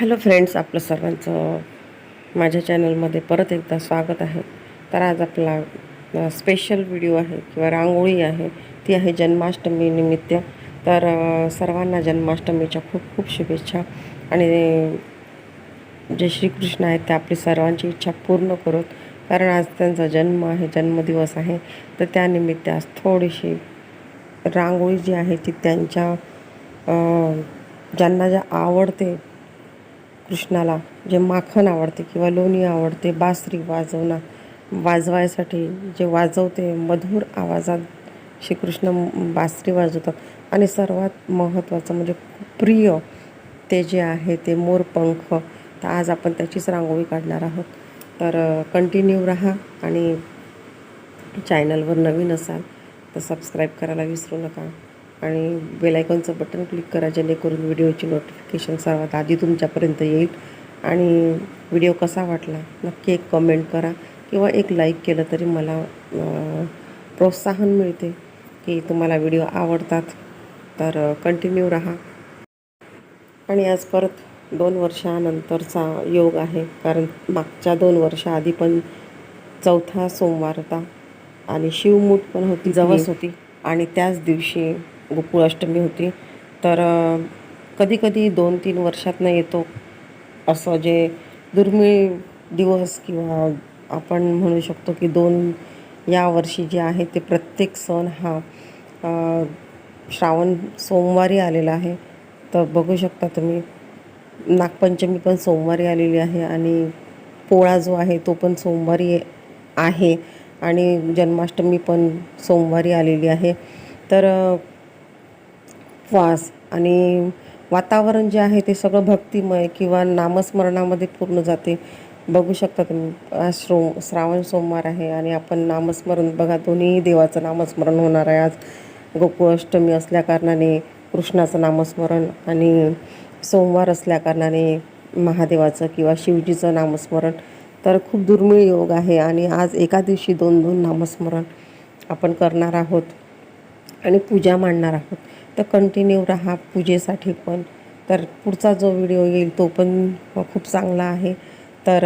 Hello friends आपलं सर्वांचं माझ्या चॅनलमध्ये परत एकदा स्वागत आहे. तर आज आपला स्पेशल व्हिडिओ आहे किंवा रांगोळी आहे. ती आहे जन्माष्टमी निमित्त. तर सर्वांना जन्माष्टमीच्या खूप खूप शुभेच्छा. आणि जे श्रीकृष्ण आहेत ते आपली सर्वांची इच्छा पूर्ण करत. कारण आज त्यांचा जन्म आहे जन्मदिवस आहे. तर त्यानिमित्त आज थोडीशी रांगोळी जी आहे ती त्यांच्या ज्यांना ज्या आवडते कृष्णाला जे माखन आवडते किंवा लोणी आवडते बासरी वाजवणं वाजवायसाठी जे वाजवते मधुर आवाजात श्रीकृष्ण बासरी वाजवतात. आणि सर्वात महत्त्वाचं म्हणजे प्रिय ते जे आहे ते मोरपंख. तर आज आपण त्याचीच रांगोळी काढणार आहोत. तर कंटिन्यू राहा आणि चॅनलवर नवीन असाल तर सबस्क्राईब करायला विसरू नका. आणि बेलायकॉनचं बटन क्लिक करा जेणेकरून व्हिडिओची नोटिफिकेशन सर्वात आधी तुमच्यापर्यंत येईल. आणि व्हिडिओ कसा वाटला नक्की एक कमेंट करा किंवा एक लाईक केलं तरी मला प्रोत्साहन मिळते की तुम्हाला व्हिडिओ आवडतात. तर कंटिन्यू राहा. आणि आज परत दोन वर्षानंतरचा योग आहे कारण मागच्या दोन वर्षाआधी पण चौथा सोमवार होता आणि शिवमूठ पण होती जवस होती. आणि त्याच दिवशी गोकुळाष्टमी होती. तर कधी कधी दोन तीन वर्षातनं येतो असं जे दुर्मिळ दिवस किंवा आपण म्हणू शकतो की दोन या वर्षी जे आहे ते प्रत्येक सण हा श्रावण सोमवारी आलेला आहे. तर बघू शकता तुम्ही नागपंचमी पण सोमवारी आलेली आहे आणि पोळा जो आहे तो पण सोमवारी आहे आणि जन्माष्टमी पण सोमवारी आलेली आहे. तर उपवास आणि वातावरण जे आहे ते सगळं भक्तिमय किंवा नामस्मरणामध्ये पूर्ण जाते. बघू शकता तुम्ही आज श्रो श्रावण सोमवार आहे आणि आपण नामस्मरण बघा दोन्ही देवाचं नामस्मरण होणार आहे आज. गोकुळाष्टमी असल्याकारणाने कृष्णाचं नामस्मरण आणि सोमवार असल्याकारणाने महादेवाचं किंवा शिवजीचं नामस्मरण. तर खूप दुर्मिळ योग आहे आणि आज एका दिवशी दोन दोन नामस्मरण आपण करणार आहोत आणि पूजा मांडणार आहोत. तर कंटिन्यू राहा पूजेसाठी पण. तर पुढचा जो व्हिडिओ येईल तो पण खूप चांगला आहे. तर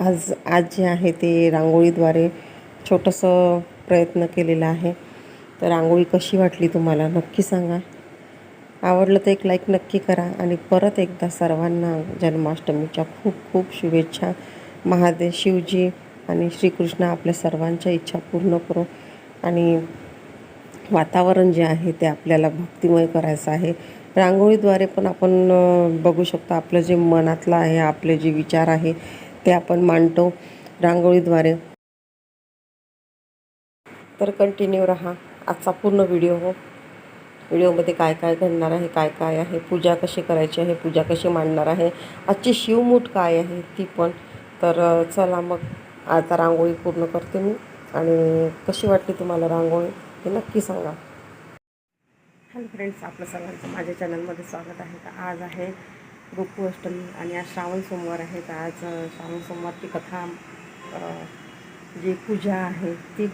आज आज जे आहे ते रांगोळीद्वारे छोटंसं प्रयत्न केलेला आहे. तर रांगोळी कशी वाटली तुम्हाला नक्की सांगा. आवडलं तर एक लाईक नक्की करा आणि परत एकदा सर्वांना जन्माष्टमीच्या खूप खूप शुभेच्छा. महादेव शिवजी आणि श्रीकृष्ण आपल्या सर्वांच्या इच्छा पूर्ण करो आणि वातावरण जे आहे ते आपल्याला भक्तिमय करायचं आहे. रांगोळीद्वारे पण आपण बघू शकतो आपलं जे मनातलं आहे आपले जे विचार आहे ते आपण मांडतो रांगोळीद्वारे. तर कंटिन्यू राहा. आजचा पूर्ण व्हिडिओ हो. व्हिडिओमध्ये काय काय घडणार आहे काय काय आहे पूजा कशी करायची आहे पूजा कशी मांडणार आहे आजची शिवमूठ काय आहे ती पण. तर चला मग आता रांगोळी पूर्ण करते मी. आणि कशी वाटली तुम्हाला रांगोळी? हे नक्की सांगा. हॅलो फ्रेंड्स आपलं सर्वांचं माझ्या चॅनलमध्ये स्वागत आहे. तर आज आहे गोकुअष्टमी आणि आज श्रावण सोमवार आहे. तर आज श्रावण सोमवारची कथा जी पूजा आहे ती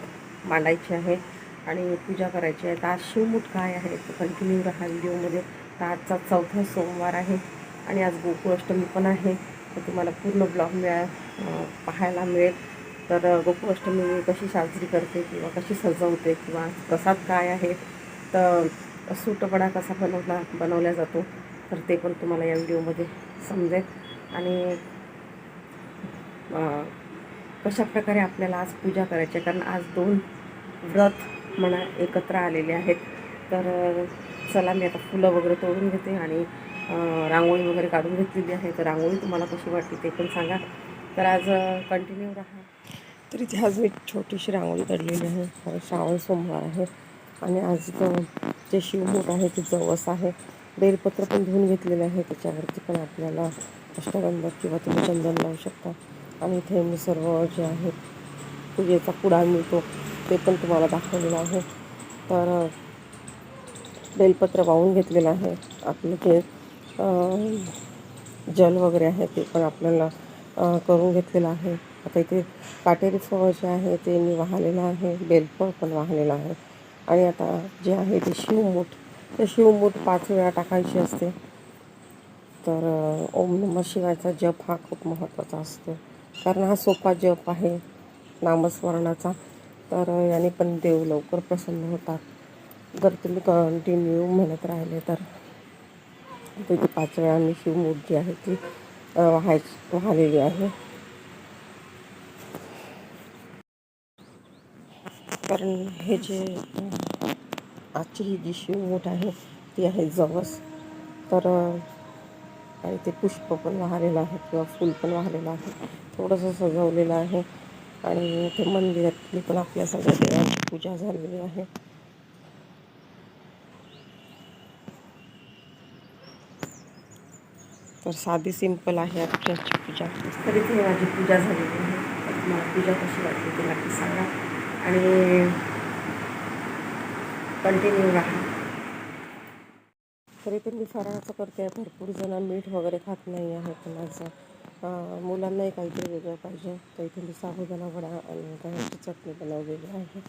मांडायची आहे आणि पूजा करायची आहे. तर आज शिवमूठ काय आहे तर कंटिन्यू राहा व्हिडिओमध्ये. तर आजचा चौथा सोमवार आहे आणि आज गोकुळ अष्टमी पण आहे. तर तुम्हाला पूर्ण ब्लॉग मिळा पाहायला मिळेल. तर गोकुळाष्टमी मी कशी साजरी करते किंवा कशी सजवते किंवा प्रसाद काय आहे तर सूटवडा कसा बनवला बनवला जातो तर ते पण तुम्हाला या व्हिडिओमध्ये समजेल. आणि कशाप्रकारे कशा प्रकारे आपल्याला आज पूजा करायची कारण आज दोन व्रत म्हणा एकत्र आलेले आहेत. तर चला मी आता फुलं वगैरे तोडून घेते आणि रांगोळी वगैरे काढून घेतलेली आहे. तर रांगोळी तुम्हाला कशी वाटली ते पण सांगा. तर आज कंटिन्यू राहा. तर इथे आज मी छोटीशी रांगोळी काढलेली आहे. श्रावण सोमवार आहे. आणि आज जे शिवमूठ आहे ते जवस आहे. बेलपत्र पण धुवून घेतलेलं आहे. त्याच्यावरती पण आपल्याला अष्टगंध किंवा तुम्ही चंदन लावू शकता. आणि इथे मी सर्व जे आहे पूजेचा पुडा मिळतो ते पण तुम्हाला दाखवलेलं आहे. तर बेलपत्र वाहून घेतलेलं आहे. आपलं जे जल वगैरे आहे ते पण आपल्याला करून घेतलेलं आहे. आता इथे काटेरी फळ जे आहे ते मी वाहलेलं आहे बेलफळ पण वाहलेलं आहे. आणि आता जे आहे ते शिवमूठ ते शिवमूठ पाच वेळा टाकायची असते. तर ओम नम शिवायचा जप हा खूप महत्त्वाचा असतो. कारण हा सोपा जप आहे नामस्मरणाचा. तर याने पण देव लवकर प्रसन्न होतात. जर तुम्ही कंटिन्यू म्हणत राहिले तर. तिथे पाच वेळा मी जी आहे ती वाहायची वाहायच वाहलेली आहे. कारण हे जे, आजची ही जी शिवमूठ आहे, ती आहे जवस. तर, आणि ते पुष्प पण वाहलेलं आहे, किंवा फूल पण वाहलेलं आहे. थोडंसं सजवलेलं आहे. आणि ते मंदिरातली पण आपल्या सगळ्या देवांची पूजा झालेली आहे. तर साधी सिंपल आहे आजची पूजा. तर इथे माझी पूजा झालेली आहे. तुम्हाला पूजा कशी वाटली ते नक्की सांगा. आणि कंटिन्यू राहा. तरी पण मी फराळाचं करते भरपूर जण मीठ वगैरे खात नाही आहे पण मुलांनाही काहीतरी वेगळं पाहिजे. तर इथे मी साबुदाणा वडा आणि गव्हाची चटणी बनवलेली आहे.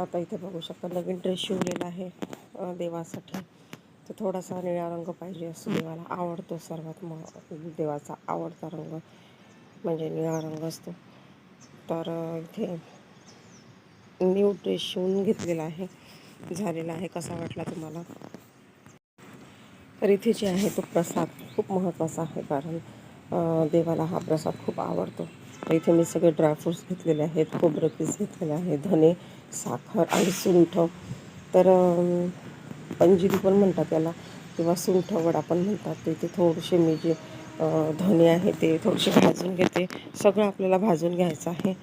आता इथे बघू शकता नवीन ड्रेस शिवलेला आहे देवासाठी. तर थोडासा निळा रंग पाहिजे असं देवाला आवडतो सर्वात म देवाचा आवडता रंग म्हणजे निळा रंग असतो. तर इथे न्यू ड्रेस शिवून घेतलेला आहे झालेला आहे. कसा वाटला तुम्हाला? तर इथे जे आहे तो प्रसाद खूप महत्त्वाचा आहे कारण देवाला हा प्रसाद खूप आवडतो. तर इथे मी सगळे ड्रायफ्रूट्स घेतलेले आहेत खोबरं पीस घेतलेले आहे धने साखर आणि सुंठ. तर पंजिरी पण म्हणतात त्याला किंवा सुंठ वडा पण म्हणतात. तर इथे थोडेसे मी जे धने आहे ते थोडेसे भाजून घेते. सगळं आपल्याला भाजून घ्यायचं आहे.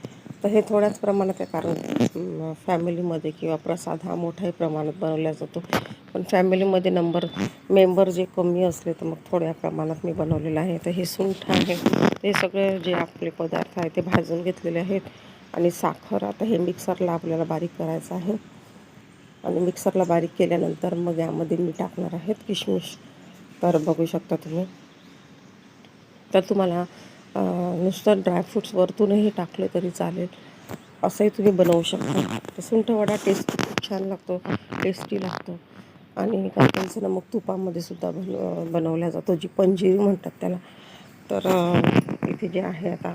आता हे थोड्याच प्रमाणात आहे कारण फॅमिलीमध्ये किंवा प्रसाद हा मोठ्याही प्रमाणात बनवला जातो. पण फॅमिलीमध्ये नंबर मेंबर जे कमी असले तर मग थोड्या प्रमाणात मी बनवलेलं आहे. तर हे सुंठ आहे. हे सगळे जे आपले पदार्थ आहे ते भाजून घेतलेले आहेत. आणि साखर आता हे मिक्सरला आपल्याला बारीक करायचं आहे. आणि मिक्सरला बारीक केल्यानंतर मग यामध्ये मी टाकणार आहेत किशमिश. तर बघू शकता तुम्ही. तर तुम्हाला नुसतं ड्रायफ्रूट्स वरतूनही टाकले तरी चालेल. असंही तुम्ही बनवू शकता. तर वडा टेस्ट खूप छान लागतो. टेस्टी लागतो. आणि काही काही मग तुपामध्ये सुद्धा बन बनवला जातो. जी पंजीरी म्हणतात त्याला. तर इथे जे आहे आता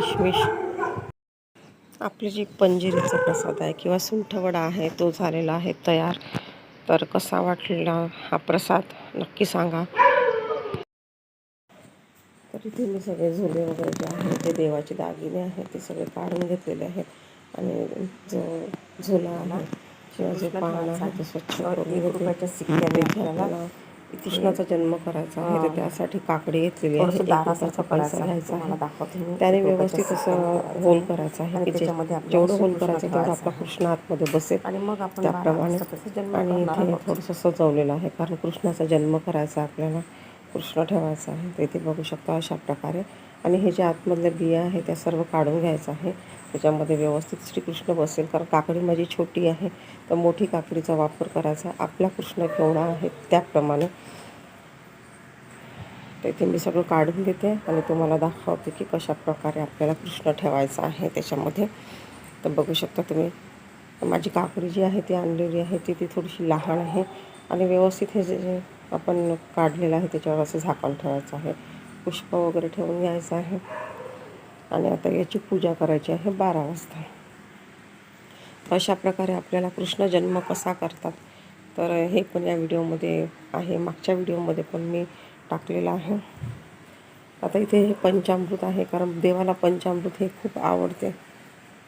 किशमिश. आपली जी पंजिरीचा प्रसाद आहे किंवा सुंठवडा आहे तो झालेला आहे तयार. तर कसा वाटलेला हा प्रसाद नक्की सांगा. इथे मी सगळे झुले वगैरे जे आहे ते देवाचे दागिने आहेत ते सगळे काढून घेतलेले आहेत. आणि जो झुला आहे किंवा जो पान आहे तो स्वच्छ घेते. सिक्क्याने आपल्याला कृष्णाचा जन्म करायचा आहे तर त्यासाठी काकडी घेतलेली आहे रुपयाचा पैसा घ्यायचा आहे. त्याने व्यवस्थित असं होल करायचं आहे की ज्याच्यामध्ये जेवढं होल करायचं तेवढं आपला कृष्ण आतमध्ये बसेल. आणि मग आपण त्याप्रमाणे आणि इथे थोडंसं सजवलेलं आहे कारण कृष्णाचा जन्म करायचा आपल्याला. कृष्ण ठेवायचा आहे. तर इथे बघू शकता अशा प्रकारे. आणि हे जे आतमधल्या बिया आहे त्या सर्व काढून घ्यायचं आहे. त्याच्यामध्ये व्यवस्थित श्रीकृष्ण बसेल. कारण काकडी माझी छोटी आहे. तर मोठी काकडीचा वापर करायचा. आपला कृष्ण केवढा आहे त्याप्रमाणे. तर इथे मी सगळं काढून घेते आणि तुम्हाला दाखवते की कशा प्रकारे आपल्याला कृष्ण ठेवायचा आहे त्याच्यामध्ये. तर बघू शकता तुम्ही माझी काकडी जी आहे ती आणलेली आहे. ती ती थोडीशी लहान आहे. आणि व्यवस्थित हे जे जे आपण काढलेलं आहे त्याच्यावर असं झाकण ठेवायचं आहे. पुष्प वगैरे ठेवून घ्यायचं आहे. आणि आता याची पूजा करायची आहे बारा वाजता. अशा प्रकारे आपल्याला कृष्ण जन्म कसा करतात तर हे पण या व्हिडिओमध्ये आहे. मागच्या व्हिडिओमध्ये पण मी टाकलेलं आहे. आता इथे हे पंचामृत आहे कारण देवाला पंचामृत हे खूप आवडते.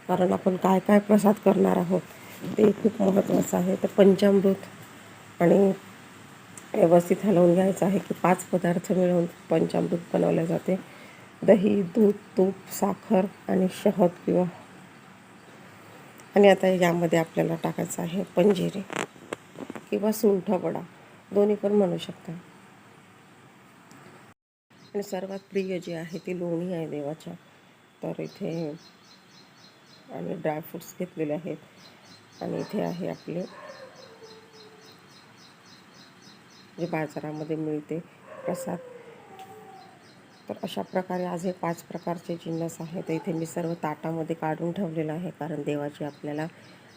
कारण आपण काय काय प्रसाद करणार आहोत ते खूप महत्त्वाचं आहे. तर पंचामृत आणि व्यवस्थित हलवून घ्यायचं आहे की पाच पदार्थ मिळून पंचामृत बनवले जाते. दही दूध तूप साखर आणि शहद किंवा आणि आता यामध्ये आपल्याला टाकायचं आहे पंजिरे किंवा सुंठ वडा. दोन्ही पण म्हणू शकता. आणि सर्वात प्रिय जी आहे ती लोणी आहे देवाच्या. तर इथे आणि ड्रायफ्रुट्स घेतलेले आहेत. आणि इथे आहे आपले जे बाजारामध्ये मिळते प्रसाद. तर अशा प्रकारे आज हे पाच प्रकारचे जिन्नस आहेत. इथे मी सर्व ताटामध्ये काढून ठेवलेलं आहे कारण देवाची आपल्याला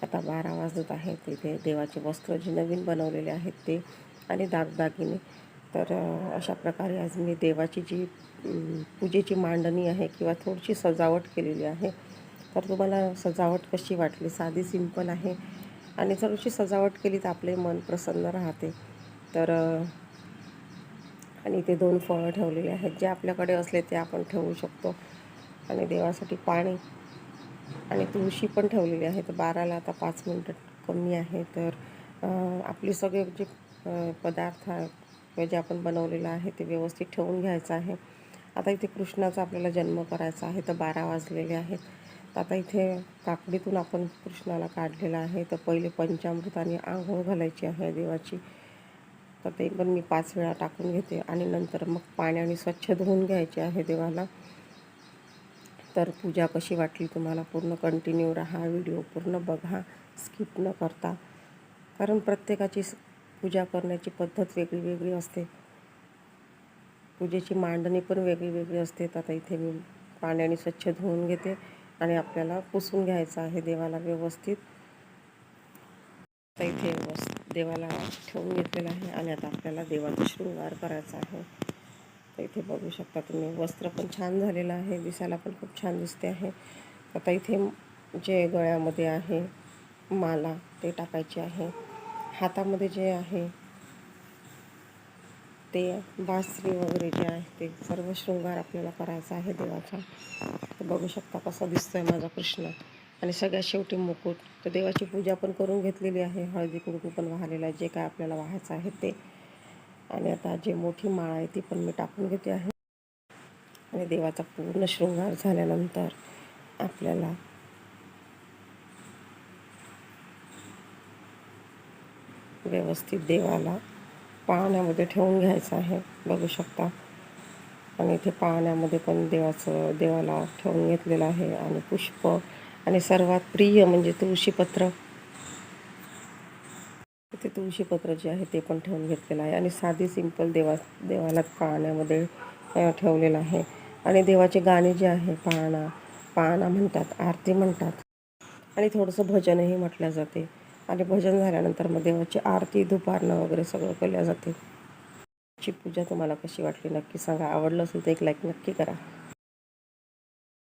आता बारा वाजत आहेत. इथे देवाचे वस्त्र जे नवीन बनवलेले आहेत ते आणि दागदागिने. तर अशा प्रकारे आज मी देवाची जी पूजेची मांडणी आहे किंवा थोडीशी सजावट केलेली आहे. तर तुम्हाला सजावट कशी वाटली? साधी सिंपल आहे. आणि थोडीशी सजावट केली तर आपले मन प्रसन्न राहते. तर आणि इथे दोन फळं ठेवलेले आहेत. जे आपल्याकडे असले ते आपण ठेवू शकतो. आणि देवासाठी पाणी आणि तुळशी पण ठेवलेली आहे. तर बाराला आता पाच मिनटं कमी आहे. तर आपले सगळे जे पदार्थ किंवा जे आपण बनवलेलं आहे ते व्यवस्थित ठेवून घ्यायचं आहे. आता इथे कृष्णाचा आपल्याला जन्म करायचा आहे. तर बारा वाजलेले आहेत. तर आता इथे काकडीतून आपण कृष्णाला काढलेलं आहे. तर पहिले पंचामृताने आंघोळ घालायची आहे देवाची. तर ते पण मी पाच वेळा टाकून घेते आणि नंतर मग पाण्याने स्वच्छ धुवून घ्यायचे आहे देवाला. तर पूजा कशी वाटली तुम्हाला पूर्ण कंटिन्यू राहा व्हिडिओ पूर्ण बघा स्किप न करता. कारण प्रत्येकाची पूजा करण्याची पद्धत वेगळी वेगळी असते. पूजेची मांडणी पण वेगळी वेगळी असते. तर आता इथे मी पाण्याने स्वच्छ धुवून घेते आणि आपल्याला पुसून घ्यायचं आहे देवाला व्यवस्थित. आता इथे व्यवस्थित देवाला ठेवून घेतलेलं आहे आणि आता आपल्याला देवाचा शृंगार करायचा आहे. तर इथे बघू शकता तुम्ही वस्त्र पण छान झालेलं आहे दिसायला पण खूप छान दिसते आहे. आता इथे जे गळ्यामध्ये आहे माला ते टाकायचे आहे. हातामध्ये जे आहे ते बासरी वगैरे जे आहे ते सर्व शृंगार आपल्याला करायचा आहे देवाचा. बघू शकता कसा दिसतोय माझा कृष्ण. आणि सगळ्यात शेवटी मुकुट. तर देवाची पूजा पण करून घेतलेली आहे. हळदी कुंकू पण वाहलेलं आहे. जे काय आपल्याला वाहायचं आहे ते. आणि आता जी मोठी माळ आहे ती पण मी टाकून घेते आहे. आणि देवाचा पूर्ण शृंगार झाल्यानंतर आपल्याला व्यवस्थित देवाला पाहण्यामध्ये ठेवून घ्यायचं आहे. बघू शकता. आणि इथे पाहण्यामध्ये पण देवाचं देवाला ठेवून घेतलेलं आहे. आणि पुष्प आणि सर्वात प्रिय म्हणजे तुळशीपत्र. ते तुळशीपत्र जे आहे ते पण ठेवून घेतलेलं आहे. आणि साधी सिंपल देवा देवाला पाहण्यामध्ये ठेवलेलं आहे. आणि देवाचे गाणे जे आहे पाळणा पाळणा म्हणतात आरती म्हणतात. आणि थोडंसं भजनही म्हटलं जाते. आणि भजन झाल्यानंतर मग देवाची आरती दुपारणं वगैरे सगळं केल्या जाते. ची पूजा तुम्हाला कशी वाटली नक्की सांगा. आवडलं असेल तर एक लाईक नक्की करा.